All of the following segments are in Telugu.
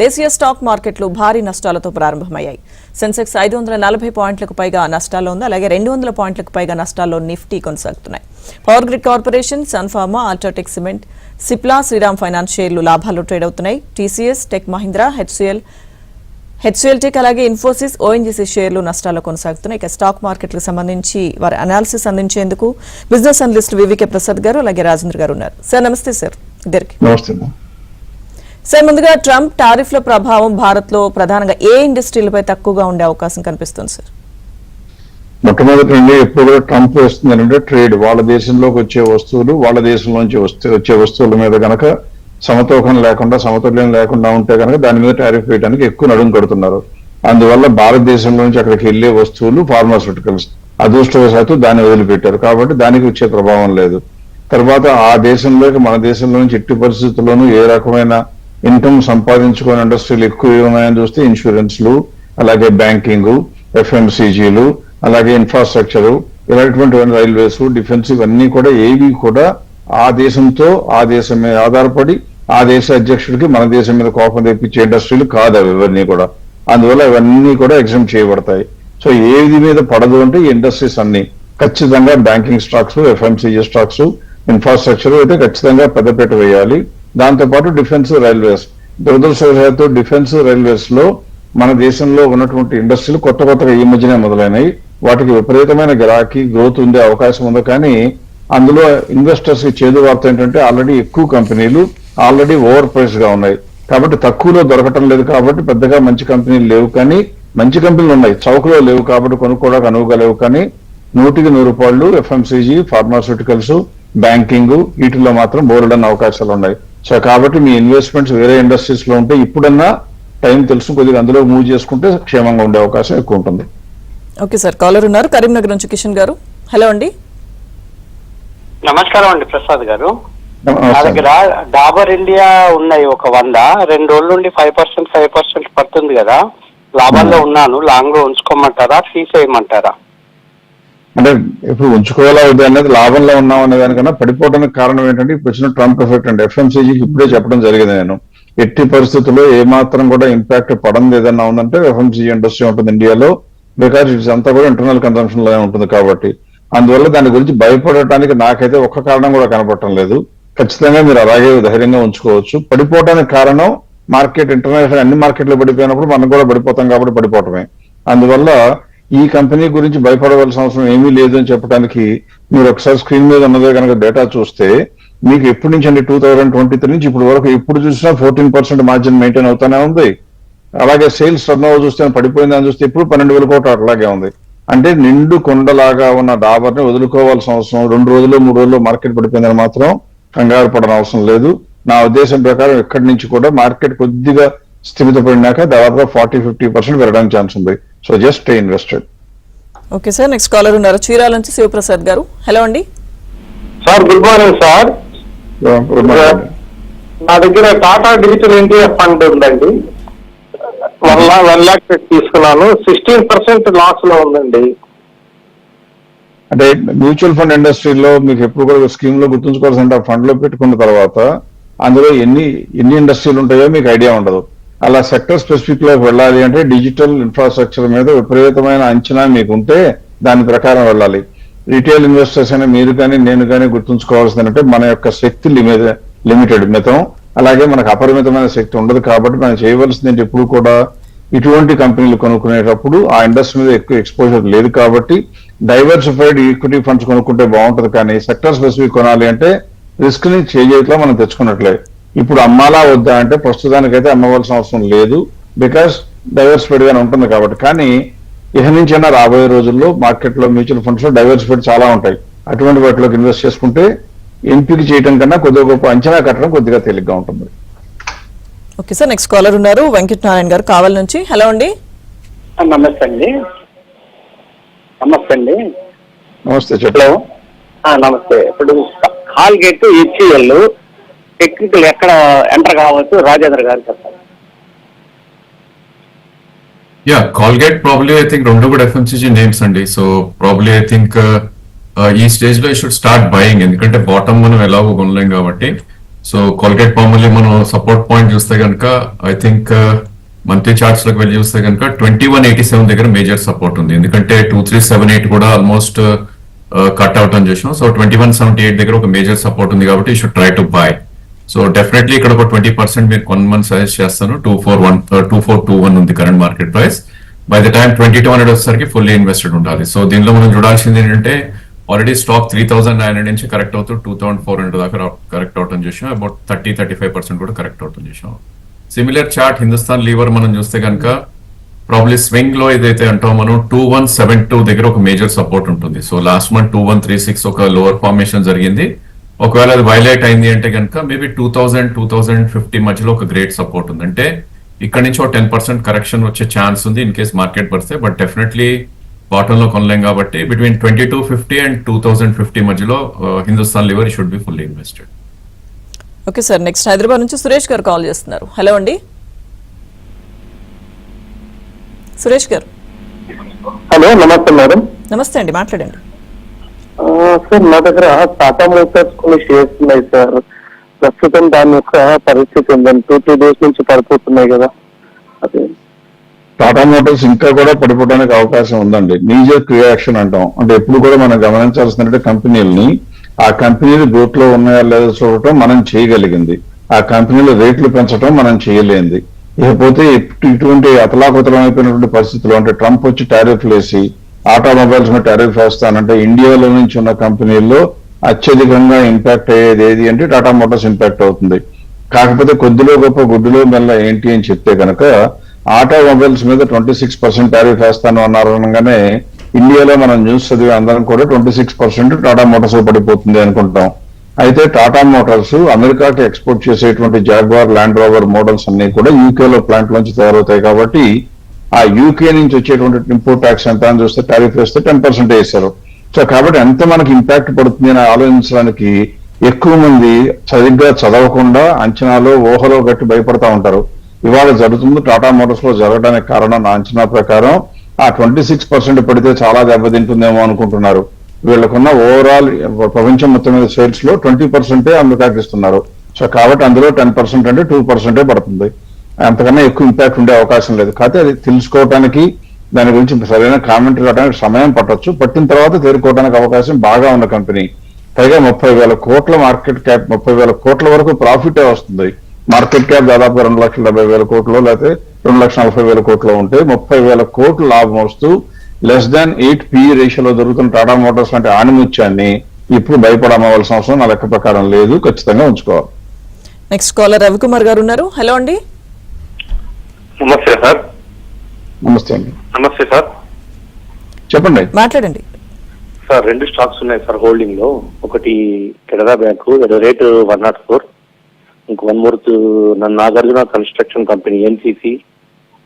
దేశీయ స్టాక్ మార్కెట్లు భారీ నష్టాలతో ప్రారంభమయ్యాయి. సెన్సెక్స్ ఐదు వందల నలభై పాయింట్లకు పైగా నష్టాల్లో ఉంది. అలాగే రెండు వందల పాయింట్లకు పైగా నష్టాల్లో నిఫ్టీ కొనసాగుతున్నాయి. Power grid corporation Sun Pharma UltraTech cement Cipla Shriram finance షేర్లు లాభాలు ట్రేడ్ అవుతున్నాయి. TCS tech Mahindra HCL HCL tech అలాగే ఇన్ఫోసిస్ ఓఎన్జీసీ షేర్లు నష్టాల్లో కొనసాగుతున్నాయి. ఇక స్టాక్ మార్కెట్లకు సంబంధించి వారి అనాలిసిస్ అందించేందుకు బిజినెస్ అనలిస్ట్ వివికే ప్రసాద్ గారు అలాగే రాజేంద్ర గారు ఉన్నారు. సార్ నమస్తే సార్. ఇద్దరికి. నమస్తే సార్ ముందుగా ట్రంప్ టారిఫ్ల ప్రభావం భారత్లో ప్రధానంగా ఏ ఇండస్ట్రీలపై తక్కువగా ఉండే అవకాశం కనిపిస్తుంది సార్? మొట్టమొదటి నుండి ఎప్పుడు కూడా ట్రంప్ వేస్తుందంటే ట్రేడ్. వాళ్ళ దేశంలోకి వచ్చే వస్తువులు వాళ్ళ దేశంలోంచి వస్తే వచ్చే వస్తువుల మీద కనుక సమతూకం లేకుండా సమతుల్యం లేకుండా ఉంటే కనుక దాని మీద టారిఫ్ వేయడానికి ఎక్కువ నడుము కడుతున్నారు. అందువల్ల భారతదేశంలో నుంచి అక్కడికి వెళ్ళే వస్తువులు ఫార్మాస్యూటికల్స్ అదృష్టవశాత్తు దాన్ని వదిలిపెట్టారు. కాబట్టి దానికి వచ్చే ప్రభావం లేదు. తర్వాత ఆ దేశంలోకి మన దేశంలో నుంచి ఎట్టి పరిస్థితుల్లోనూ ఏ రకమైన ఇన్కమ్ సంపాదించుకునే ఇండస్ట్రీలు ఎక్కువ ఉన్నాయని చూస్తే ఇన్సూరెన్స్లు అలాగే బ్యాంకింగ్ ఎఫ్ఎంసీజీలు అలాగే ఇన్ఫ్రాస్ట్రక్చర్ ఇలాంటిటువంటి రైల్వేస్ డిఫెన్స్ ఇవన్నీ కూడా ఏవి కూడా ఆ దేశంతో ఆ దేశం మీద ఆధారపడి ఆ దేశ అధ్యక్షుడికి మన దేశం మీద కోపం తెప్పించే ఇండస్ట్రీలు కాదు అవి ఇవన్నీ కూడా. అందువల్ల ఇవన్నీ కూడా ఎగ్జామ్ చేయబడతాయి. సో ఏది మీద పడదు అంటే ఈ ఇండస్ట్రీస్ అన్ని. ఖచ్చితంగా banking stocks FMCG stocks infrastructure అయితే ఖచ్చితంగా పెద్దపేట వేయాలి. దాంతోపాటు డిఫెన్స్ రైల్వేస్. దురదృష్టవశాత్తు డిఫెన్స్ రైల్వేస్లో మన దేశంలో ఉన్నటువంటి ఇండస్ట్రీలు కొత్త కొత్తగా ఈ మధ్యనే మొదలైనవి. వాటికి విపరీతమైన గిరాకీ గ్రోత్ ఉండే అవకాశం ఉంది. కానీ అందులో ఇన్వెస్టర్స్కి చేదు వార్త ఏంటంటే ఆల్రెడీ ఎక్కువ కంపెనీలు ఆల్రెడీ ఓవర్ ప్రైస్గా ఉన్నాయి. కాబట్టి తక్కువలో దొరకటం లేదు కాబట్టి పెద్దగా మంచి కంపెనీలు లేవు. కానీ మంచి కంపెనీలు ఉన్నాయి. చౌకలో లేవు కాబట్టి కొనుక్కోవడానికి అనువుగా లేవు. కానీ నూటికి నూరు రూపాయలు ఎఫ్ఎంసీజీ ఫార్మాస్యూటికల్స్ బ్యాంకింగ్ వీటిల్లో మాత్రం బోర్డన్ అవకాశాలు ఉన్నాయి. సో కాబట్టి మీ ఇన్వెస్ట్మెంట్స్ వేరే ఇండస్ట్రీస్లో ఉంటే ఇప్పుడన్నా టైం తెలుసు కొద్దిగా అందులో మూవ్ చేసుకుంటే క్షేమంగా ఉండే అవకాశం ఎక్కువ ఉంటుంది. ఓకే సార్ కాలర్ ఉన్నారు కరీంనగర్ నుంచి కిషన్ గారు. హలో అండి. నమస్కారం అండి ప్రసాద్ గారు. నా. దగ్గర డాబర్ ఇండియా ఉన్నాయి ఒక వంద. రెండు రోజుల నుండి ఫైవ్ పర్సెంట్ ఫైవ్ పర్సెంట్ పడుతుంది కదా. లాభాల్లో ఉన్నాను లాంగ్లో ఉంచుకోమంటారా తీసేయమంటారా అంటే ఇప్పుడు ఉంచుకోవాలా వద్దా అనేది లాభంలో ఉన్నాం అనే దానికన్నా పడిపోవడానికి కారణం ఏంటంటే ఇప్పుడు వచ్చిన ట్రంప్ ఎఫెక్ట్ అండి. ఎఫ్ఎంసీజీకి ఇప్పుడే చెప్పడం జరిగింది నేను. ఎట్టి పరిస్థితుల్లో ఏ మాత్రం కూడా ఇంపాక్ట్ పడంది ఏదన్నా ఉందంటే ఎఫ్ఎంసీజీ ఇండస్ట్రీ ఉంటుంది ఇండియాలో. బికాజ్ ఇట్స్ అంతా కూడా ఇంటర్నల్ కన్సంప్షన్లోనే ఉంటుంది కాబట్టి. అందువల్ల దాని గురించి భయపడటానికి నాకైతే ఒక్క కారణం కూడా కనపడటం లేదు. ఖచ్చితంగా మీరు అలాగే ధైర్యంగా ఉంచుకోవచ్చు. పడిపోవడానికి కారణం మార్కెట్ ఇంటర్నేషనల్ అన్ని మార్కెట్లు పడిపోయినప్పుడు మనం కూడా పడిపోతాం కాబట్టి పడిపోవటమే. అందువల్ల ఈ కంపెనీ గురించి భయపడవలసిన అవసరం ఏమీ లేదు అని చెప్పడానికి మీరు ఒకసారి స్క్రీన్ మీద ఉన్నదే కనుక డేటా చూస్తే మీకు ఎప్పటి నుంచి అండి టూ థౌజండ్ ట్వంటీ త్రీ నుంచి ఇప్పుడు వరకు ఎప్పుడు చూసినా ఫోర్టీన్ పర్సెంట్ మార్జిన్ మెయింటైన్ అవుతానే ఉంది. అలాగే సేల్స్ టర్న్ ఓవర్ చూస్తే అని చూస్తే ఇప్పుడు పన్నెండు వేల కోట్లు అట్లాగే ఉంది. అంటే నిండు కొండలాగా ఉన్న డాబర్ని వదులుకోవాల్సిన అవసరం రెండు రోజులు మూడు రోజులు మార్కెట్ పడిపోయిందని మాత్రం కంగారు పడని అవసరం లేదు. నా ఉద్దేశం ప్రకారం ఇక్కడి నుంచి కూడా మార్కెట్ కొద్దిగా స్థిమితపడినాక దాదాపుగా ఫార్టీ ఫిఫ్టీ పర్సెంట్ పెరగడానికి ఛాన్స్ ఉంది. So just stay invested okay sir next caller ఉన్నారు. చీరాల నుంచి శివప్రసాద్ గారు. హలో అండి. సార్ గుడ్ మార్నింగ్ సార్ నా దగ్గర టాటా డిజిటల్ ఇండియా ఫండ్ ఉందండి. వన్ లా వన్ ల్యాక్ పెట్టి తీసుకున్నాను. సిక్స్టీన్ పర్సెంట్ లాస్లో ఉందండి. అంటే మ్యూచువల్ ఫండ్ ఇండస్ట్రీలో మీకు ఎప్పుడు కూడా స్కీమ్లో గుర్తుంచుకోవాల్సిన ఫండ్లో పెట్టుకున్న తర్వాత అందులో ఎన్ని ఎన్ని ఇండస్ట్రీలు ఉంటాయో మీకు ఐడియా ఉండదు. అలా సెక్టర్ స్పెసిఫిక్లోకి వెళ్ళాలి అంటే డిజిటల్ ఇన్ఫ్రాస్ట్రక్చర్ మీద విపరీతమైన అంచనా మీకు ఉంటే దాని ప్రకారం వెళ్ళాలి. రిటైల్ ఇన్వెస్టర్స్ అయినా మీరు కానీ నేను కానీ గుర్తుంచుకోవాల్సింది అంటే మన యొక్క శక్తి లిమిట్ లిమిటెడ్ మితం. అలాగే మనకు అపరిమితమైన శక్తి ఉండదు కాబట్టి మనం చేయవలసింది ఏంటి? ఎప్పుడు కూడా ఇటువంటి కంపెనీలు కొనుక్కునేటప్పుడు ఆ ఇండస్ట్రీ మీద ఎక్కువ ఎక్స్పోజర్ లేదు కాబట్టి డైవర్సిఫైడ్ ఈక్విటీ ఫండ్స్ కొనుక్కుంటే బాగుంటుంది కానీ సెక్టర్ స్పెసిఫిక్ కొనాలి అంటే రిస్క్ని చేజేట్లో మనం తెచ్చుకున్నట్లే. ఇప్పుడు అమ్మాలా వద్దా అంటే ప్రస్తుతానికైతే అమ్మవలసిన అవసరం లేదు బికాస్ డైవర్సిఫైడ్ గానే ఉంటుంది కాబట్టి. కానీ ఇక నుంచైనా రాబోయే రోజుల్లో మార్కెట్లో మ్యూచువల్ ఫండ్స్లో డైవర్సిఫైడ్ చాలా ఉంటాయి. అటువంటి వాటిలోకి ఇన్వెస్ట్ చేసుకుంటే ఎంపిక చేయడం కన్నా కొద్దిగా గొప్ప అంచనా కట్టడం కొద్దిగా తేలిగ్గా ఉంటుంది. ఓకే సార్ నెక్స్ట్ కాలర్ ఉన్నారు వెంకట నారాయణ గారు కావాలి నుంచి. హలో అండి. నమస్తే అండి. నమస్తే అండి. నమస్తే చెప్పలో ఆ, నమస్తే. ఇప్పుడు హాల్ గేట్ హెచ్సిఎల్ టెక్నికల్ ఎక్కడ ఎంటర్ కావచ్చు రాజేంద్ర గారు చెప్తారు yeah Colgate probably I think రెండు కూడా ఎఫ్ఎంసీజీ నేమ్స్ అండి. సో ప్రాబ్లీ ఐ థింక్ ఈ స్టేజ్లో షుడ్ స్టార్ట్ బయింగ్ ఎందుకంటే బాటమ్ మనం ఎలాగో కొనలేం కాబట్టి. సో కోల్గేట్ పామల్లీ మనం సపోర్ట్ పాయింట్ చూస్తే కనుక ఐ థింక్ మంత్లీ చార్ట్స్లోకి వెళ్ళి చూస్తే కనుక ట్వంటీ వన్ ఎయిటీ సెవెన్ దగ్గర మేజర్ సపోర్ట్ ఉంది. ఎందుకంటే టూ త్రీ సెవెన్ ఎయిట్ కూడా ఆల్మోస్ట్ కట్ అవుట్ అని చేసాం so twenty one seventy eight దగ్గర ఒక మేజర్ సపోర్ట్ ఉంది కాబట్టి should try to buy so definitely ఇక్కడ ఒక ట్వంటీ పర్సెంట్ మీరు కొనమని సజెస్ట్ చేస్తాను. Two four one two four two one ఉంది current market price by the time twenty two hundred వచ్చేసరికి ఫుల్లీ ఇన్వెస్టెడ్ ఉండాలి. సో దీనిలో మనం చూడాల్సింది ఏంటంటే already stock three thousand nine hundred నుంచి కరెక్ట్ అవుతూ టూ థౌసండ్ ఫోర్ హండ్రెడ్ దాకా కరెక్ట్ అవటం చేసాం about thirty thirty five percent కూడా కరెక్ట్ అవటం చేసాం సిమిలర్ చార్ట్ హిందుస్థాన్ లీవర్ మనం చూస్తే కనుక ప్రాబ్లీ స్వింగ్లో ఏదైతే అంటాం మనం టూ వన్ సెవెన్ టూ దగ్గర ఒక మేజర్ సపోర్ట్ ఉంటుంది. So last month two one three six ఒక లోవర్ ఫార్మేషన్ జరిగింది. ఒకవేళ అది వైలేట్ అయింది అంటే కనుక maybe two thousand two thousand fifty మధ్యలో ఒక గ్రేట్ సపోర్ట్ ఉంది. అంటే ఇక్కడ నుంచి ఒక టెన్ పర్సెంట్ కరెక్షన్ వచ్చే ఛాన్స్ ఉంది ఇన్ కేస్ మార్కెట్ పడితే. బట్ డెఫినెట్లీ బాటమ్లో కొనలేం కాబట్టి between twenty two fifty and two thousand fifty మధ్యలో Hindustan Lever should be fully invested okay sir next Hyderabad నుంచి సురేష్ గారు కాల్ చేస్తున్నారు. హలో అండి. సురేష్ గారు. హలో నమస్తే మేడం. నమస్తే అండి. మాట్లాడండి. సార్ నా దగ్గర టాటా మోటార్స్ కొన్ని షేర్స్ ఉన్నాయి సార్. ప్రస్తుతం దాని యొక్క పరిస్థితి ఉందండి టూ త్రీ డేస్ నుంచి పడిపోతున్నాయి కదా. అదే. టాటా మోటార్స్ ఇంకా కూడా పడిపోవడానికి అవకాశం ఉందండి. నీజర్ క్రియాక్షన్ అంటాం. అంటే ఎప్పుడు కూడా మనం గమనించాల్సిందంటే కంపెనీలని ఆ కంపెనీలు గ్రోత్లో ఉన్నాయా లేదా చూడటం మనం చేయగలిగింది. ఆ కంపెనీలు రేట్లు పెంచడం మనం చేయలేంది ఇకపోతే ఇటువంటి అతలాకుతలం అయిపోయినటువంటి పరిస్థితులు అంటే ట్రంప్ వచ్చి టారిఫ్లు వేసి ఆటోమొబైల్స్ మీద టారిఫ్ వేస్తానంటే ఇండియాలో నుంచి ఉన్న కంపెనీల్లో అత్యధికంగా ఇంపాక్ట్ అయ్యేది ఏది అంటే టాటా మోటార్స్ ఇంపాక్ట్ అవుతుంది. కాకపోతే కొద్దిలో గొప్ప గుడ్డులో మెల్ల ఏంటి అని చెప్తే కనుక ఆటోమొబైల్స్ మీద ట్వంటీ సిక్స్ పర్సెంట్ టారిఫ్ వేస్తాను అన్నారు అనగానే ఇండియాలో మనం న్యూస్ చదివే అందరం కూడా twenty six percent Tata Motors పడిపోతుంది అనుకుంటాం. అయితే టాటా మోటార్స్ అమెరికాకి ఎక్స్పోర్ట్ చేసేటువంటి జాగ్వార్ ల్యాండ్ రోవర్ మోడల్స్ అన్ని కూడా యూకేలో ప్లాంట్ నుంచి తయారవుతాయి కాబట్టి ఆ యూకే నుంచి వచ్చేటువంటి ఇంపోర్ట్ ట్యాక్స్ ఎంత అని చూస్తే టారిఫ్ వేస్తే టెన్ పర్సెంట్ వేశారు. సో కాబట్టి ఎంత మనకి ఇంపాక్ట్ పడుతుంది అని ఆలోచించడానికి ఎక్కువ మంది సరిగ్గా చదవకుండా అంచనాలో ఊహలో గట్టి భయపడతా ఉంటారు. ఇవాళ జరుగుతుంది టాటా మోటార్స్లో జరగడానికి కారణం నా అంచనా ప్రకారం ఆ ట్వంటీ సిక్స్ పర్సెంట్ పడితే చాలా దెబ్బతింటుందేమో అనుకుంటున్నారు. వీళ్ళకున్న ఓవరాల్ ప్రపంచం మొత్తం మీద సేల్స్లో ట్వంటీ పర్సెంటే అమెరికాకి ఇస్తున్నారు సో కాబట్టి అందులో టెన్ పర్సెంట్ అంటే టూ పర్సెంటే పడుతుంది. అంతకన్నా ఎక్కువ ఇంపాక్ట్ ఉండే అవకాశం లేదు. కాకపోతే అది తెలుసుకోవడానికి దాని గురించి సరైన కామెంట్ రావడానికి సమయం పట్టొచ్చు. పట్టిన తర్వాత తేరుకోవడానికి అవకాశం బాగా ఉన్న కంపెనీ పైగా ముప్పై వేల కోట్ల మార్కెట్ క్యాప్ ముప్పై వేల కోట్ల వరకు ప్రాఫిటే వస్తుంది. మార్కెట్ క్యాప్ దాదాపు రెండు లక్షల డెబ్బై వేల కోట్లు లేకపోతే రెండు లక్షల నలభై వేల కోట్లు ఉంటే ముప్పై వేల కోట్లు లాభం వస్తూ లెస్ దాన్ ఎయిట్ పి రేషియోలో దొరుకుతున్న టాటా మోటార్స్ లాంటి ఆణిముత్యాన్ని ఇప్పుడు భయపడమవలసిన అవసరం నా లెక్క ప్రకారం లేదు. ఖచ్చితంగా ఉంచుకోవాలి. నెక్స్ట్ కాలర్ రవికుమార్ గారు ఉన్నారు. హలో అండి. నమస్తే సార్. నమస్తే అండి. నమస్తే సార్. చెప్పండి. మాట్లాడండి. సార్ రెండు స్టాక్స్ ఉన్నాయి సార్ హోల్డింగ్లో ఒకటి Canara bank rate one naught four. ఇంక one more Nagarjuna construction company NCC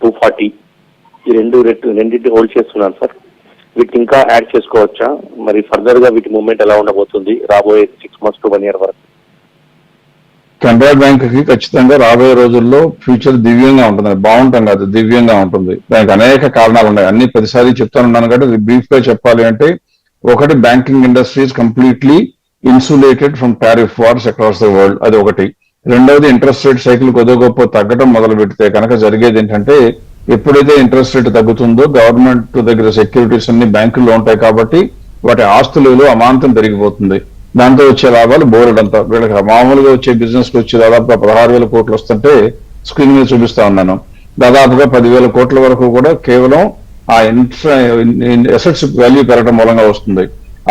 two forty. ఈ రెండు రేట్ రెండింటి హోల్డ్ చేస్తున్నాను సార్. వీటిని ఇంకా యాడ్ చేసుకోవచ్చా? మరి ఫర్దర్గా వీటి మూవ్మెంట్ ఎలా ఉండబోతుంది? రాబోయే six months to one year వరకు. కెనరా బ్యాంక్కి ఖచ్చితంగా రాబోయే రోజుల్లో ఫ్యూచర్ దివ్యంగా ఉంటుంది. బాగుంటుంది కాదు దివ్యంగా ఉంటుంది. దానికి అనేక కారణాలు ఉన్నాయి. అన్ని ప్రతిసారి చెప్తానున్నాను కాబట్టి బ్రీఫ్గా చెప్పాలి అంటే ఒకటి banking industries completely insulated from tariff wars across the world అది ఒకటి. రెండవది ఇంట్రెస్ట్ రేట్ సైకిల్ కొద్ది గొప్ప తగ్గడం మొదలు పెడితే కనుక జరిగేది ఏంటంటే ఎప్పుడైతే ఇంట్రెస్ట్ రేట్ తగ్గుతుందో గవర్నమెంట్ దగ్గర సెక్యూరిటీస్ అన్ని బ్యాంకుల్లో ఉంటాయి కాబట్టి వాటి ఆస్తుల విలువ అమాంతం పెరిగిపోతుంది. దాంతో వచ్చే లాభాలు బోరెడంతా వీళ్ళకి మామూలుగా వచ్చే బిజినెస్కి వచ్చి దాదాపుగా పదహారు వేల కోట్లు వస్తుంటే స్క్రీన్ మీద చూపిస్తా ఉన్నాను. దాదాపుగా పదివేల కోట్ల వరకు కూడా కేవలం ఆ ఎసెట్స్ వాల్యూ పెరగడం మూలంగా వస్తుంది.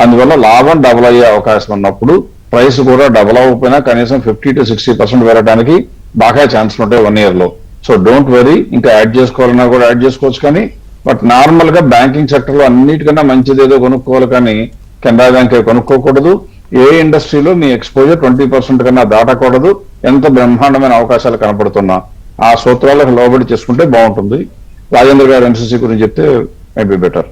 అందువల్ల లాభం డబుల్ అయ్యే అవకాశం ఉన్నప్పుడు ప్రైస్ కూడా డబుల్ అవ్వకపోయినా కనీసం ఫిఫ్టీ టు సిక్స్టీ పర్సెంట్ పెరగడానికి బాగా ఛాన్స్ ఉంటాయి వన్ ఇయర్లో. సో డోంట్ వరీ ఇంకా యాడ్ చేసుకోవాలన్నా కూడా యాడ్ చేసుకోవచ్చు కానీ బట్ నార్మల్గా బ్యాంకింగ్ సెక్టర్లో అన్నిటికన్నా మంచిది ఏదో కొనుక్కోవాలి కానీ కెనరా బ్యాంక్ కొనుక్కోకూడదు. ఏ ఇండస్ట్రీలో మీ ఎక్స్పోజర్ ట్వంటీ పర్సెంట్ కన్నా దాటకూడదు ఎంత బ్రహ్మాండమైన అవకాశాలు కనపడుతున్నా ఆ సూత్రాలకు లోబడి చేసుకుంటే బాగుంటుంది. రాజేంద్ర గారు ఎన్సీసీ గురించి చెప్తే maybe better.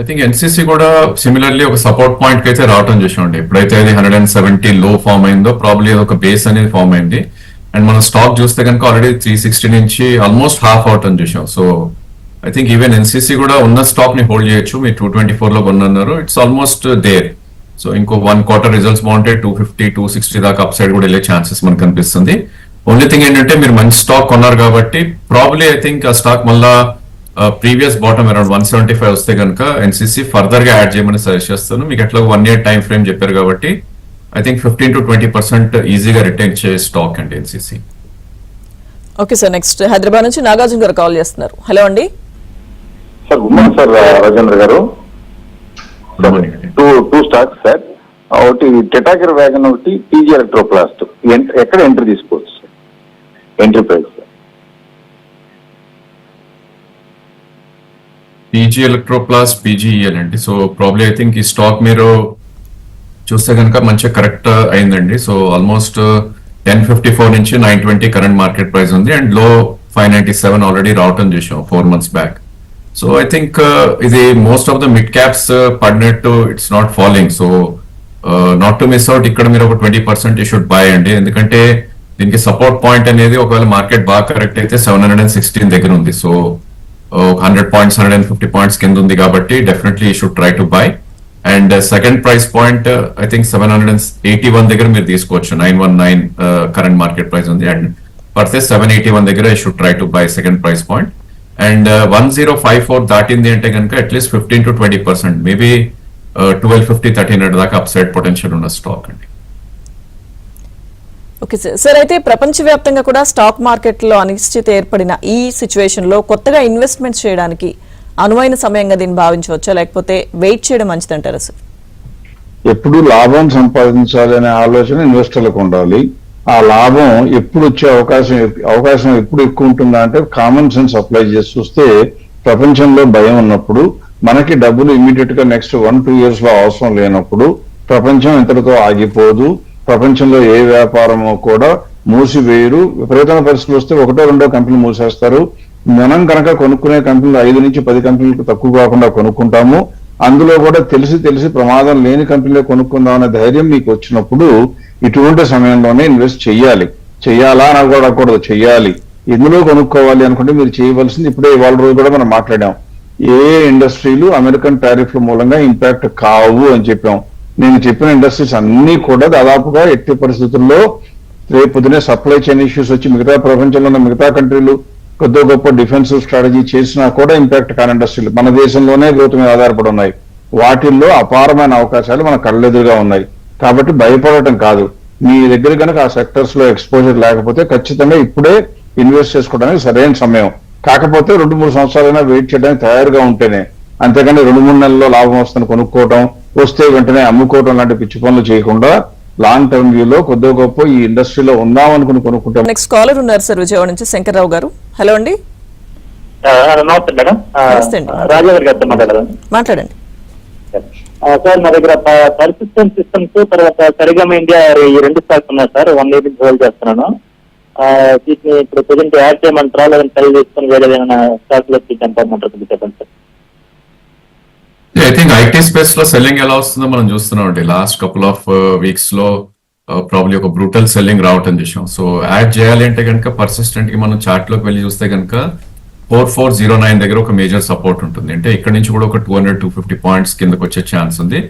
I think NCC కూడా సిమిలర్లీ ఒక సపోర్ట్ పాయింట్కి అయితే రావటం చూసామండి ఎప్పుడైతే అది హండ్రెడ్ అండ్ సెవెంటీ లో ఫామ్ అయిందో ప్రాబ్లీ ఒక బేస్ అనేది ఫామ్ అయింది. అండ్ మనం స్టాక్ చూస్తే కనుక ఆల్రెడీ త్రీ సిక్స్టీ నుంచి ఆల్మోస్ట్ హాఫ్ అవటం చేసాం చూసాం so I think even NCC కూడా ఉన్న స్టాక్ని హోల్డ్ చేయొచ్చు. మీరు టూ ట్వంటీ ఫోర్లో కొన్నారు ఇట్స్ ఆల్మోస్ట్ దేర్ సో ఇంకో వన్ క్వార్టర్ రిజల్ట్స్ బాగుంటే టూ ఫిఫ్టీ టూ సిక్స్టీ దాకా అప్ సైడ్ కూడా వెళ్ళే ఛాన్సెస్ మనకు కనిపిస్తుంది. ఓన్లీ థింగ్ ఏంటంటే మీరు మంచి స్టాక్ కొన్నారు కాబట్టి ప్రాబ్లీ ఐ థింక్ ఆ స్టాక్ మళ్ళా previous bottom around one seventy five వస్తే కనుక ఎన్సీసీ ఫర్దర్గా యాడ్ చేయమని సజెస్ట్ చేస్తాను. మీకు ఎట్లా వన్ ఇయర్ టైం ఫ్రేమ్ చెప్పారు కాబట్టి I think fifteen to twenty percent ఈజీగా రిటైన్ చేసే స్టాక్ అండి NCC okay sir next Hyderabad నుంచి నాగార్జున గారు కాల్ చేస్తున్నారు. హలో అండి. Sir good morning sir Rajendra గారు. టూ టూ స్టాక్స్ సార్ ఒకటి టెటాకర్ వ్యాగన్ ఒకటి పీజీ ఎలక్ట్రోప్లాస్ట్ ఎక్కడ ఎంట్రీ తీసుకోవచ్చు sir entry price PG Electroplast PGEL అండి. సో ప్రాబ్లీ ఐ థింక్ ఈ స్టాక్ మీరు చూస్తే కనుక మంచిగా కరెక్ట్ అయిందండి. So almost ten fifty four నుంచి nine twenty current market price ఉంది. అండ్లో ఫైవ్ నైన్టీ సెవెన్ ఆల్రెడీ రావటం చేసాం four months back so I think ఇది most of the mid caps పడినట్టు it's not following so not to miss out ఇక్కడ మీరు ఒక twenty percent you should buy అండి. ఎందుకంటే దీనికి సపోర్ట్ పాయింట్ అనేది ఒకవేళ మార్కెట్ బాగా కరెక్ట్ అయితే సెవెన్ హండ్రెడ్ అండ్ సిక్స్టీన్ దగ్గర ఉంది. సో ఒక hundred points hundred and fifty points కింద ఉంది కాబట్టి definitely you should try to buy and second price point I think seven hundred and eighty one దగ్గర మీరు తీసుకోవచ్చు. Nine one nine current market price ఉంది. And purchase seven eighty one దగ్గర you should try to buy second price point and one zero five four దాటింది అంటే కనుక at least fifteen to twenty percent maybe twelve fifty thirteen hundred దాకా అప్సైడ్ పొటెన్షియల్ ఉన్న స్టాక్ అండి. ఓకే సార్ సార్ అయితే ప్రపంచవ్యాప్తంగా కూడా స్టాక్ మార్కెట్లో అనిశ్చితి ఏర్పడిన ఈ సిచ్యువేషన్లో కొత్తగా ఇన్వెస్ట్మెంట్ చేయడానికి అనువైన సమయంగా దీన్ని భావించవచ్చా? లేకపోతే వెయిట్ చేయడం మంచిదంటారా సార్ ఎప్పుడు లాభం సంపాదించాలి అనే ఆలోచన ఇన్వెస్టర్లకు ఉండాలి. ఆ లాభం ఎప్పుడు వచ్చే అవకాశం అవకాశం ఎప్పుడు ఎక్కువ ఉంటుందా అంటే కామన్ సెన్స్ అప్లై చేసి చూస్తే ప్రపంచంలో భయం ఉన్నప్పుడు మనకి డబ్బులు ఇమీడియట్గా నెక్స్ట్ వన్ టూ ఇయర్స్లో అవసరం లేనప్పుడు ప్రపంచం ఇంతటితో ఆగిపోదు ప్రపంచంలో ఏ వ్యాపారమో కూడా మూసివేయరు. విపరీతమైన పరిస్థితులు వస్తే ఒకటో రెండో కంపెనీ మూసేస్తారు. మనం కనుక కొనుక్కునే కంపెనీలు ఐదు నుంచి పది కంపెనీలకు తక్కువ కాకుండా కొనుక్కుంటాము. అందులో కూడా తెలిసి తెలిసి ప్రమాదం లేని కంపెనీలో కొనుక్కుందాం అనే ధైర్యం మీకు వచ్చినప్పుడు ఇటువంటి సమయంలోనే ఇన్వెస్ట్ చేయాలి చెయ్యాలా అని అనకూడదు చెయ్యాలి. ఎందులో కొనుక్కోవాలి అనుకుంటే మీరు చేయవలసింది ఇప్పుడే ఇవాళ రోజు కూడా మనం మాట్లాడాం. ఏ ఇండస్ట్రీలు అమెరికన్ టారిఫ్ల మూలంగా ఇంపాక్ట్ కావు అని చెప్పాం. నేను చెప్పిన ఇండస్ట్రీస్ అన్ని కూడా దాదాపుగా ఎట్టి పరిస్థితుల్లో రేపు పొద్దునే సప్లై చైన్ ఇష్యూస్ వచ్చి మిగతా ప్రపంచంలో ఉన్న మిగతా కంట్రీలు కొద్ది గొప్ప డిఫెన్సివ్ స్ట్రాటజీ చేసినా కూడా ఇంపాక్ట్ కాని ఇండస్ట్రీలు మన దేశంలోనే గ్రోత్ మీద ఆధారపడి ఉన్నాయి. వాటిల్లో అపారమైన అవకాశాలు మన కళ్ళెదురుగా ఉన్నాయి. కాబట్టి భయపడటం కాదు. మీ దగ్గర కనుక ఆ సెక్టర్స్లో ఎక్స్పోజర్ లేకపోతే ఖచ్చితంగా ఇప్పుడే ఇన్వెస్ట్ చేసుకోవడానికి సరైన సమయం. కాకపోతే రెండు మూడు సంవత్సరాలైనా వెయిట్ చేయడానికి తయారుగా ఉంటేనే. అంతేకాని రెండు మూడు నెలల్లో లాభం వస్తుంది కొనుక్కోవటం వస్తే వెంటనే అమ్ముకోవటం లాంటి పిచ్చి పనులు చేయకుండా లాంగ్ టర్మ్ వ్యూలో కొద్ది గొప్ప ఈ ఇండస్ట్రీలో ఉందాం అనుకుని కొనుక్కుంటే నెక్స్ట్ కాలర్ ఉన్నారు సార్ విజయవాడ నుంచి శంకర్రావు గారు. హలో అండి. నమస్తే మేడం. రాజేంద్ర గారితో మాట్లాడదాం. మాట్లాడండి. సార్ నా దగ్గర పర్సిస్టెంట్ సిస్టమ్స్ తర్వాత సరిగమ ఇండియా ఈ రెండు స్టాక్స్ ఉన్నాయి సార్. వన్ ఇయర్ నుంచి హోల్డ్ చేస్తున్నాను. ఆ, వీటిని ఇప్పుడు ప్రజెంట్ యాడ్ చేయమంటారా లేదంటే ట్రై చేసుకుని వేరే ఏదైనా స్టాక్లో చెప్పండి సార్. ఐ థింక్ ఐటీ స్పేస్లో సెల్లింగ్ ఎలా వస్తుందో మనం చూస్తున్నాం అండి. లాస్ట్ కపుల్ ఆఫ్ వీక్స్లో uh, ప్రాబ్లీ ఒక బ్రూటల్ సెల్లింగ్ రావటం చూసాం. సో యాడ్ చేయాలి అంటే కనుక పర్సిస్టెంట్కి మనం చార్ట్లోకి వెళ్ళి చూస్తే కనుక ఫోర్ ఫోర్ జీరో నైన్ దగ్గర ఒక మేజర్ సపోర్ట్ ఉంటుంది. అంటే ఇక్కడ నుంచి కూడా ఒక two hundred two fifty points కిందకి వచ్చే ఛాన్స్ ఉంది.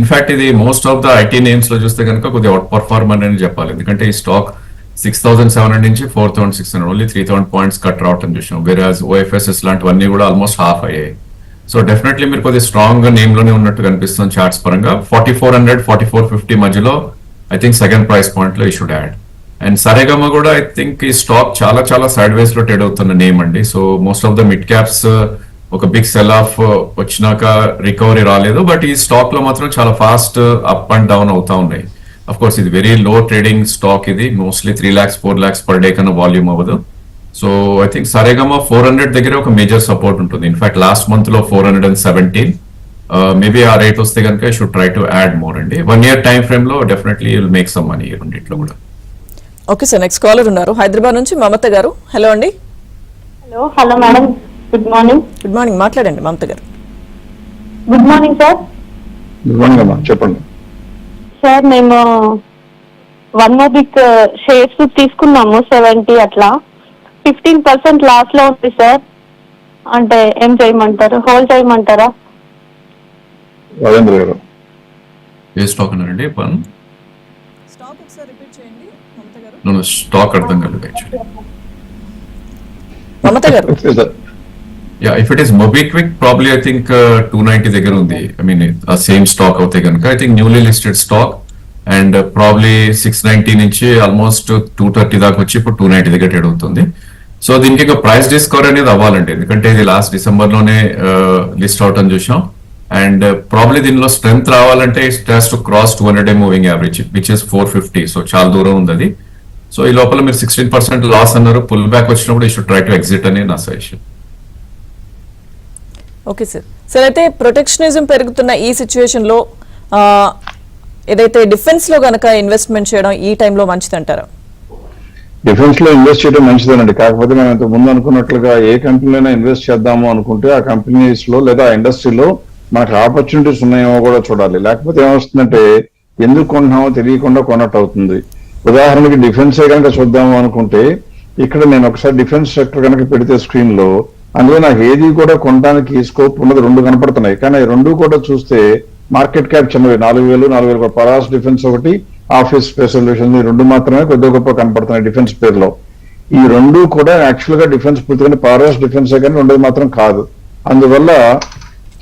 ఇన్ఫాక్ట్ ఇది మోస్ట్ ఆఫ్ ద ఐటీ నేమ్స్లో చూస్తే కనుక కొద్దిగా అవుట్ పర్ఫార్మర్ అని చెప్పాలి. ఎందుకంటే ఈ stock six thousand seven hundred నుంచి four thousand six hundred only three thousand points cut రావటం చూసాం. వేరే ఓఎఫ్ఎస్ఎస్ లాంటివన్నీ కూడా ఆల్మోస్ట్ హాఫ్ అయ్యాయి. సో డెఫినెట్లీ మీరు కొద్దిగా స్ట్రాంగ్గా నేమ్లోనే ఉన్నట్టు కనిపిస్తుంది చార్ట్స్ పరంగా. Forty four hundred forty four fifty మధ్యలో ఐ థింక్ సెకండ్ ప్రైస్ పాయింట్లో ఈ షుడ్ యాడ్ అండ్ సరేగమ కూడా ఐ థింక్ ఈ స్టాక్ చాలా చాలా సైడ్ వేస్లో ట్రేడ్ అవుతున్న నేమ్ అండి. So most of the mid caps ఒక బిగ్ సెల్ ఆఫ్ వచ్చినాక రికవరీ రాలేదు. బట్ ఈ స్టాక్లో మాత్రం చాలా ఫాస్ట్ అప్ అండ్ డౌన్ అవుతా ఉన్నాయి. అఫ్ కోర్స్ ఇది వెరీ లో ట్రేడింగ్ స్టాక్ ఇది. Mostly three lakhs four lakhs per day కన్నా వాల్యూమ్ అవ్వదు. So I think Saregama four hundred దగ్గర ఒక మేజర్ సపోర్ట్ ఉంటుంది. ఇన్ఫాక్ట్ లాస్ట్ మంత్లో four hundred and seventeen maybe ఆ రేట్ వస్తే కనుక should try to add more అండి. వన్ ఇయర్ టైం ఫ్రేమ్లో definitely will make some money రెండిట్లో కూడా. ఓకే సార్ నెక్స్ట్ కాలర్ ఉన్నారు. హైదరాబాద్ నుంచి మమత గారు. హలో అండి. Hello hello madam good morning good morning మాట్లాడండి మమత గారు. గుడ్ మార్నింగ్ సార్ ఇవ్వండి అమ్మా, చెప్పండి. సార్ మేము వన్ మోబిక్ షేర్స్ తీసుకున్నాము సెవెంటీ అట్లా. ఫిఫ్టీన్ పర్సెంట్ లాస్లో ఉంది సార్ అంటే ఏం చేయమంటారు? హోల్డ్ చేయమంటారా? రాజేంద్ర గారు. ఏ స్టాక్ అన్నారండి? వన్ స్టాక్ ఒకసారి రిపీట్ చేయండి. మమత గారు. నేను స్టాక్ అర్థం కాలేదు actually Mamata garu. Yeah if it is MobiKwik probably I think two ninety దగ్గర ఉంది. ఐ మీన్ ఆ సేమ్ స్టాక్ అవుతాయి కనుక. I think newly listed stock and probably six ninety నుంచి ఆల్మోస్ట్ టూ థర్టీ దాకా వచ్చి ఇప్పుడు టూ నైన్టీ దగ్గర ట్రేడ్ అవుతుంది. సో దీనికి ఇంకా ప్రైస్ డిస్కవర్ అనేది అవ్వాలండి. ఎందుకంటే ఇది లాస్ట్ డిసెంబర్లోనే లిస్ట్ అవటం చూసాం అండ్ uh, ప్రాబ్లీ దీనిలో స్ట్రెంత్ రావాలంటే it has to cross two hundred day moving average which is four fifty so చాలా దూరం ఉంది అది. సో ఈ లోపల మీరు సిక్స్టీన్ పర్సెంట్ లాస్ అన్నారు. పుల్ బ్యాక్ వచ్చినప్పుడు ఈ షుడ్ ట్రై టు ఎగ్జిట్ అని నా సజెషన్ ఓకే సార్ సార్ అయితే ప్రొటెక్షనిజం పెరుగుతున్న ఈ సిచ్యువేషన్లో ఏదైతే డిఫెన్స్లో గనక ఇన్వెస్ట్మెంట్ చేయడం ఈ టైంలో మంచిదంటారా? డిఫెన్స్లో ఇన్వెస్ట్ చేయడం మంచిదేనండి. కాకపోతే మనం ఇంతకు ముందు అనుకున్నట్లుగా ఏ కంపెనీలో ఇన్వెస్ట్ చేద్దాము అనుకుంటే ఆ కంపెనీస్లో లేదా ఇండస్ట్రీలో మనకు ఆపర్చునిటీస్ ఉన్నాయేమో కూడా చూడాలి. లేకపోతే ఏమొస్తుందంటే ఎందుకు కొన్నామో తెలియకుండా కొన్నట్టు అవుతుంది. ఉదాహరణకి డిఫెన్స్ కనుక చూద్దాము అనుకుంటే ఇక్కడ నేను ఒకసారి డిఫెన్స్ సెక్టర్ కనుక పెడితే స్క్రీన్లో అందులో నాకు ఏది కూడా కొనడానికి స్కోప్ ఉన్నది రెండు కనపడుతున్నాయి. కానీ రెండు కూడా చూస్తే మార్కెట్ క్యాప్ చిన్నవి. నాలుగు వేలు నాలుగు వేలు పరాస్ డిఫెన్స్ ఒకటి ఆఫీస్ స్పేస్ ఈ రెండు మాత్రమే కొద్ది గొప్ప కనపడుతున్నాయి డిఫెన్స్ పేరులో. ఈ రెండు కూడా యాక్చువల్గా డిఫెన్స్ పూర్తిగా పవర్ డిఫెన్స్ కానీ ఉండేది మాత్రం కాదు. అందువల్ల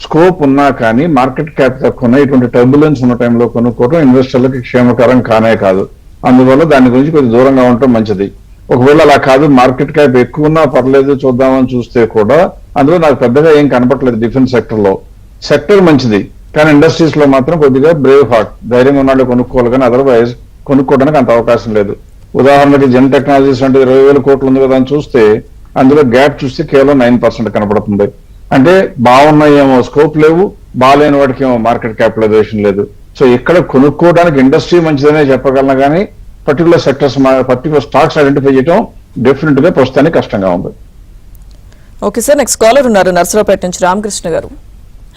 స్కోప్ ఉన్నా కానీ మార్కెట్ క్యాప్ తక్కువ ఇటువంటి టర్బులెన్స్ ఉన్న టైంలో కొనుక్కోవడం ఇన్వెస్టర్లకి క్షేమకరం కానే కాదు. అందువల్ల దాని గురించి కొంచెం దూరంగా ఉండటం మంచిది. ఒకవేళ అలా కాదు మార్కెట్ క్యాప్ ఎక్కువ ఉన్నా పర్లేదు చూద్దామని చూస్తే కూడా అందులో నాకు పెద్దగా ఏం కనపట్లేదు డిఫెన్స్ సెక్టర్లో. సెక్టర్ మంచిది. కానీ ఇండస్ట్రీస్లో మాత్రం కొద్దిగా బ్రేవ్ హార్ట్ ధైర్యంగా ఉన్నాళ్ళు కొనుక్కోవాలి కానీ అదర్వైజ్ కొనుక్కోవడానికి అంత అవకాశం లేదు. ఉదాహరణకి జెన్ టెక్నాలజీస్ అంటే ఇరవై వేల కోట్లు ఉంది కదా అని చూస్తే అందులో గ్యాప్ చూస్తే కేవలం నైన్ పర్సెంట్ కనపడుతుంది అంటే బాగున్నాయేమో స్కోప్ లేవు బాగాలేని వాటికి ఏమో మార్కెట్ క్యాపిటలైజేషన్ లేదు. సో ఇక్కడ కొనుక్కోవడానికి ఇండస్ట్రీ మంచిదనే చెప్పగలను కానీ particular sectors particular stocks identify చేయడం డెఫినెట్గా ప్రస్తుతానికి కష్టంగా ఉంది. ఓకే సార్ నెక్స్ట్ కాలర్ ఉన్నారు. నర్సరావుపేట నుంచి రామకృష్ణ గారు.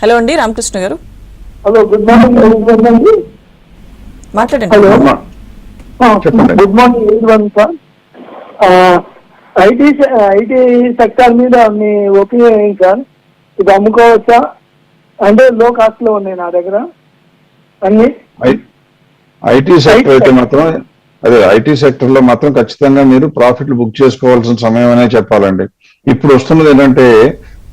హలో అండి రామకృష్ణ గారు. హలో గుడ్ మార్నింగ్ అండి మాట్లాడండి. హలో అమ్మా, చెప్పండి. Good morning one sir IT IT sector మీద మీ ఒపీనియన్ ఏంటి సార్ ఇది అమ్ముకోవచ్చా? అంటే లో కాస్ట్లో ఉన్నాయి నా దగ్గర. అన్ని? ఐటీ సెక్టర్ అయితే మాత్రం అదే ఐటీ సెక్టర్లో మాత్రం ఖచ్చితంగా మీరు ప్రాఫిట్లు బుక్ చేసుకోవాల్సిన సమయం అనే చెప్పాలండి. ఇప్పుడు వస్తున్నది ఏంటంటే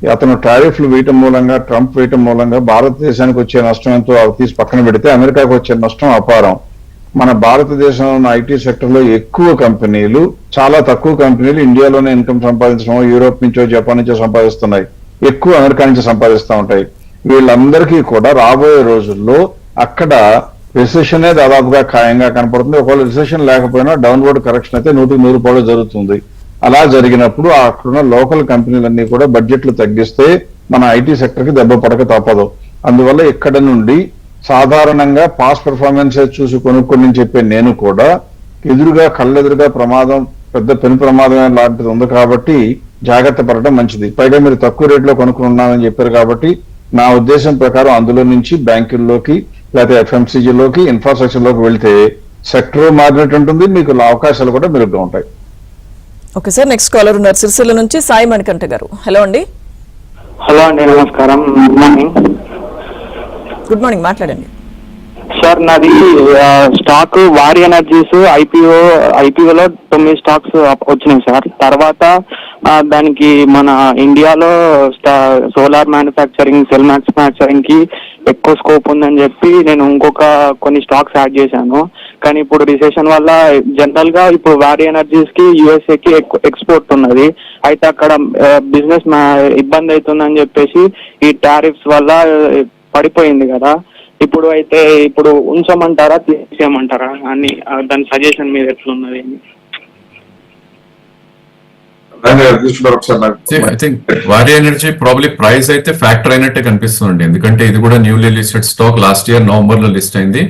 అతను టారిఫ్లు వేయటం మూలంగా ట్రంప్ వేయటం మూలంగా భారతదేశానికి వచ్చే నష్టం ఎంతో అవి తీసి పక్కన పెడితే అమెరికాకు వచ్చే నష్టం అపారం. మన భారతదేశంలో ఉన్న ఐటీ సెక్టర్లో ఎక్కువ కంపెనీలు చాలా తక్కువ కంపెనీలు ఇండియాలోనే ఇన్కమ్ సంపాదించడం యూరోప్ నుంచో జపాన్ నుంచో సంపాదిస్తున్నాయి. ఎక్కువ అమెరికా నుంచి సంపాదిస్తూ ఉంటాయి. వీళ్ళందరికీ కూడా రాబోయే రోజుల్లో అక్కడ రిసెషనే దాదాపుగా ఖాయంగా కనపడుతుంది. ఒకవేళ రిసెషన్ లేకపోయినా డౌన్వర్డ్ కరెక్షన్ అయితే నూటికి నూరు పాలు జరుగుతుంది. అలా జరిగినప్పుడు అక్కడున్న లోకల్ కంపెనీలన్నీ కూడా బడ్జెట్లు తగ్గిస్తే మన ఐటీ సెక్టర్కి దెబ్బ పడక తప్పదు. అందువల్ల ఇక్కడ నుండి సాధారణంగా పాస్ పెర్ఫార్మెన్సెస్ చూసి కొనుక్కొని చెప్పే నేను కూడా ఎదురుగా కళ్ళెదురుగా ప్రమాదం పెద్ద పెను ప్రమాదం లాంటిది ఉంది కాబట్టి జాగ్రత్త పడటం మంచిది. పైగా మీరు తక్కువ రేట్లో కొనుక్కున్నామని చెప్పారు కాబట్టి నా ఉద్దేశం ప్రకారం అందులో నుంచి బ్యాంకుల్లోకి లేకపోతే ఎఫ్ఎంసీజీలోకి ఇన్ఫ్రాస్ట్రక్చర్లోకి వెళ్తే సెక్టర్ మారినట్టు ఉంటుంది మీకు అవకాశాలు కూడా మెరుగ్గా ఉంటాయి. ఓకే సార్ నెక్స్ట్ కాలర్ ఉన్నారు సిరిసిల్ల నుంచి సాయి మణికంఠ గారు. హలో అండి. హలో అండి నమస్కారం. గుడ్ మార్నింగ్ గుడ్ మార్నింగ్ మాట్లాడండి. సార్ నాది స్టాక్ వారి ఎనర్జీస్ ఐపీఓ ఐపీఓలో తొమ్మిది స్టాక్స్ వచ్చినాయి సార్. తర్వాత దానికి మన ఇండియాలో సోలార్ మ్యానుఫ్యాక్చరింగ్ సెల్ మ్యానుఫ్యాక్చరింగ్కి ఎక్కువ స్కోప్ ఉందని చెప్పి నేను ఇంకొక కొన్ని స్టాక్స్ యాడ్ చేశాను. కానీ ఇప్పుడు రిసెషన్ వల్ల జనరల్గా ఇప్పుడు వారి ఎనర్జీస్కి యుఎస్ఏ కి ఎక్స్పోర్ట్ ఉన్నది. అయితే అక్కడ బిజినెస్ ఇబ్బంది అవుతుందని చెప్పేసి ఈ టారిఫ్స్ వల్ల పడిపోయింది కదా. ఇప్పుడు అయితే ఇప్పుడు ఉంచమంటారా తీసేయమంటారా? అని ఆ, దాని సజెషన్ మీద ఎట్లున్నది? I think Waaree energy probably price అయితే ఫ్యాక్టర్ అయినట్టే కనిపిస్తుంది ఎందుకంటే ఇది కూడా newly listed stock last year నవంబర్లో లిస్ట్ అయింది.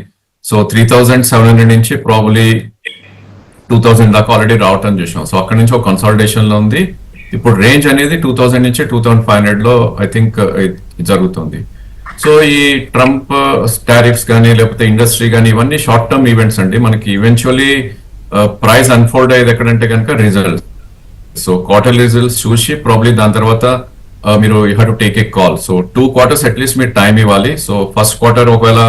So three thousand seven hundred నుంచి ప్రాబ్లీ టూ థౌసండ్ దాకా ఆల్రెడీ రావటం చూసాం సో అక్కడ నుంచి ఒక కన్సాలిడేషన్లో ఉంది. ఇప్పుడు రేంజ్ అనేది టూ థౌసండ్ నుంచి టూ థౌసండ్ ఫైవ్ హండ్రెడ్లో ఐ థింక్ uh, జరుగుతుంది. సో ఈ ట్రంప్ టారిఫ్స్ కానీ లేకపోతే ఇండస్ట్రీ కానీ ఇవన్నీ షార్ట్ టర్మ్ ఈవెంట్స్ అండి. మనకి ఈవెన్చువలీ ప్రైస్ అన్ఫోల్డ్ అయ్యేది ఎక్కడంటే కనుక రిజల్ట్ సో క్వార్టర్ రిజల్ట్స్ చూసి ప్రాబ్లీ దాని తర్వాత uh, మీరు you have to take a call so two quarters at least మీరు టైం ఇవ్వాలి. సో ఫస్ట్ క్వార్టర్ ఒకవేళ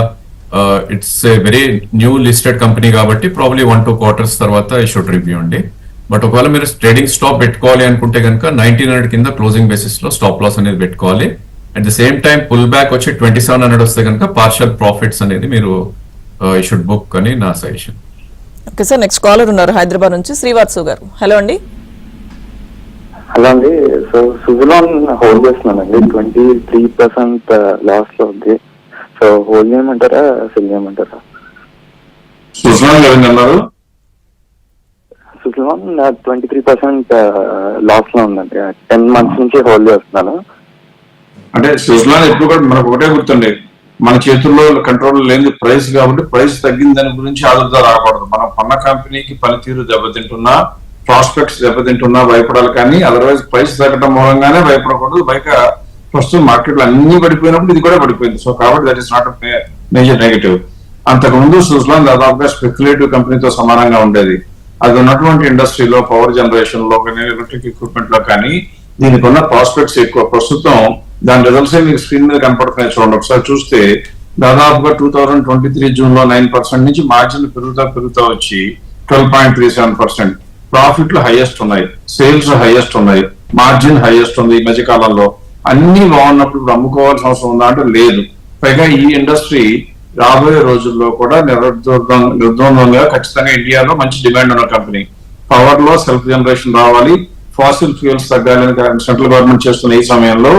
it's a very new listed company కాబట్టి ప్రాబ్లీ వన్ టూ క్వార్టర్స్ తర్వాత ఈ షుడ్ రివ్యూ అండి. బట్ ఒకవేళ మీరు ట్రేడింగ్ స్టాప్ పెట్టుకోవాలి అనుకుంటే కనుక నైన్టీన్ హండ్రెడ్ కింద క్లోజింగ్ బేసిస్లో స్టాప్ లాస్ అనేది పెట్టుకోవాలి. At the same time pull back వచ్చి ట్వంటీ సెవెన్ హండ్రెడ్ వస్తే కనుక పార్షల్ ప్రాఫిట్స్ అనేది మీరు ఈ షుడ్ బుక్ అని నా suggestion okay sir next caller ఉన్నారు హైదరాబాద్ నుంచి శ్రీవాత్సు గారు హలో అండి. హలో అండి. సో సుజలాన్ హోల్డ్ చేస్తున్నానండి. ట్వంటీ త్రీ పర్సెంట్ లాస్లో ఉంది. సో హోల్డ్ చేయమంటారా సెల్ చేయమంటారా సుజలాన్ గారు అన్నారు సుజలాన్ ట్వంటీ త్రీ పర్సెంట్ లాస్లో ఉందండి. టెన్ మంత్స్ నుంచి హోల్డ్ చేస్తున్నాను. అంటే సుజలాన్ ఎప్పుడు కూడా మనకు ఒకటే గుర్తుండే మన చేతుల్లో కంట్రోల్ లేని ప్రైస్ కాబట్టి ప్రైస్ తగ్గిన దాని గురించి ఆదుర్దా రాకూడదు. మనం కొన్న కంపెనీకి పనితీరు దెబ్బతింటున్నా ప్రాస్పెక్ట్స్ దెబ్బతింటున్నా భయపడాలి కానీ అదర్వైజ్ ప్రైస్ తగ్గడం మూలంగానే భయపడకూడదు. బయట ప్రస్తుతం మార్కెట్లో అన్ని పడిపోయినప్పుడు ఇది కూడా పడిపోయింది. సో కాబట్టి that is not major negative అంతకుముందు సుజ్లాన్ దాదాపుగా స్పెక్యులేటివ్ కంపెనీతో సమానంగా ఉండేది. అది ఉన్నటువంటి ఇండస్ట్రీలో పవర్ జనరేషన్లో కానీ ఎలక్ట్రిక్ ఎక్విప్మెంట్లో కానీ దీనికి ఉన్న ప్రాస్పెక్ట్స్ ఎక్కువ. ప్రస్తుతం దాని రిజల్ట్స్ మీకు స్క్రీన్ మీద కనపడుతున్నాయి చూడండి. ఒకసారి చూస్తే దాదాపుగా టూ థౌజండ్ ట్వంటీ త్రీ జూన్లో నైన్ పర్సెంట్ నుంచి మార్జిన్ పెరుగుతా పెరుగుతా వచ్చి twelve point three seven percent ప్రాఫిట్లు highest ఉన్నాయి. సేల్స్ హైయెస్ట్ ఉన్నాయి. మార్జిన్ హైయెస్ట్ ఉంది ఈ మధ్య కాలంలో అన్ని బాగున్నప్పుడు ఇప్పుడు అమ్ముకోవాల్సిన అవసరం ఉందా అంటే లేదు. పైగా ఈ ఇండస్ట్రీ రాబోయే రోజుల్లో కూడా నిరుద్యోగం నిర్ద్వందంగా ఖచ్చితంగా ఇండియాలో మంచి డిమాండ్ ఉన్న కంపెనీ. పవర్లో సెల్ఫ్ జనరేషన్ రావాలి. ఫాసిల్ ఫ్యూయల్స్ తగ్గాలని సెంట్రల్ గవర్నమెంట్ చేస్తున్న ఈ సమయంలో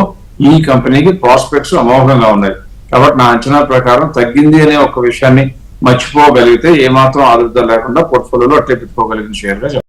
ఈ కంపెనీకి ప్రాస్పెక్ట్స్ అమోఘంగా ఉన్నాయి. కాబట్టి నా అంచనా ప్రకారం తగ్గింది అనే ఒక విషయాన్ని మర్చిపోగలిగితే ఏమాత్రం ఆదుర్దా లేకుండా పోర్ట్ఫోలియోలో అట్లే పెట్టుకోగలిగిన షేర్గా